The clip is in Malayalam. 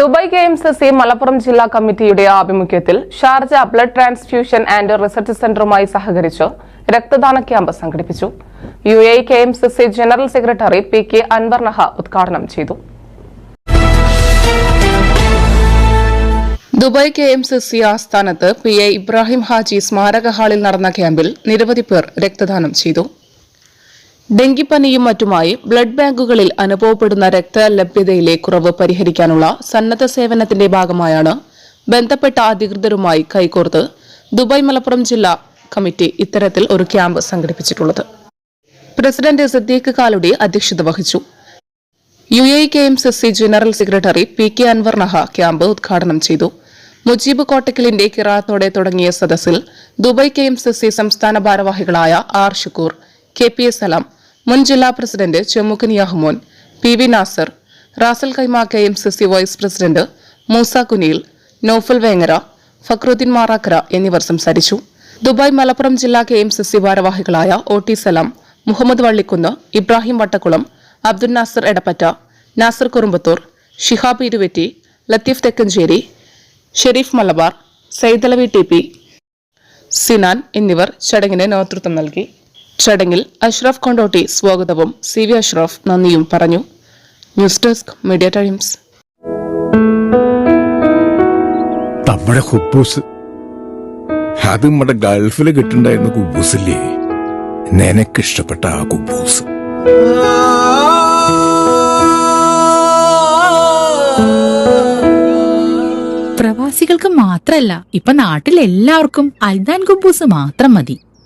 ദുബായ് കെ സി മലപ്പുറം ജില്ലാ കമ്മിറ്റിയുടെ ആഭിമുഖ്യത്തിൽ Sharjah blood transfusion and research സെന്ററുമായി സഹകരിച്ച് രക്തദാന ക്യാമ്പ് സംഘടിപ്പിച്ചു. U A K C C general secretary P K Anwar Naha ഉദ്ഘാടനം ചെയ്തു. Dubai K M C C ആസ്ഥാനത്ത് പി എ ഇബ്രാഹിം ഹാജി സ്മാരക ഹാളിൽ നടന്ന ക്യാമ്പിൽ നിരവധി പേർ രക്തദാനം ചെയ്തു. ഡെങ്കിപ്പനിയും മറ്റുമായി ബ്ലഡ് ബാങ്കുകളിൽ അനുഭവപ്പെടുന്ന രക്തലഭ്യതയിലെ കുറവ് പരിഹരിക്കാനുള്ള സന്നദ്ധ സേവനത്തിന്റെ ഭാഗമായാണ് ബന്ധപ്പെട്ട അധികൃതരുമായി കൈകോർത്ത് ദുബായ് മലപ്പുറം ജില്ലാ കമ്മിറ്റി ഇത്തരത്തിൽ ഒരു ക്യാമ്പ് സംഘടിപ്പിച്ചിട്ടുള്ളത്. പ്രസിഡന്റ് സിദ്ദീഖ് കാലുടി അധ്യക്ഷത വഹിച്ചു. U A K M CC general secretary P K Anwar Naha camp ഉദ്ഘാടനം ചെയ്തു. മുജീബ് കോട്ടക്കലിന്റെ കിറാത്തോടെ തുടങ്ങിയ സദസ്സിൽ Dubai K M C C സംസ്ഥാന ഭാരവാഹികളായ R Shukoor K P S Salam മുൻ ജില്ലാ president Chemmukkan Yahmon P V Nasar Ras al Khaimah K M C C vice president Moosa Kuniyil Naufal Vengara Fakhruddin Marakkara എന്നിവർ സംസാരിച്ചു. ദുബായ് മലപ്പുറം ജില്ലാ കെ എം സി സി ഭാരവാഹികളായ O T Salam Muhammad Vallikkunnu Ibrahim Vattakulam Abdul Nasar Edappatta Nasar Kurumbathur Shihab Iruvetty Latheef Thekkancheri Shareef Malabar Saidalavi T P Sinan എന്നിവർ ചടങ്ങിന് നേതൃത്വം നൽകി. ചടങ്ങിൽ അഷ്റഫ് കൊണ്ടോട്ടി സ്വാഗതവും സി വി അഷ്റഫ് നന്ദിയും പറഞ്ഞു. News desk media times. നമ്മുടെ ഹുബൂസ്. അത് നമ്മുടെ ഗൾഫിൽ കിട്ടുണ്ടായിരുന്ന കുബൂസില്ലേ? നിനക്കിഷ്ടപ്പെട്ട ആ കുബൂസ്. പ്രവാസികൾക്ക് മാത്രല്ല ഇപ്പൊ നാട്ടിൽ എല്ലാവർക്കും അൽദാൻ കുബൂസ് മാത്രം മതി.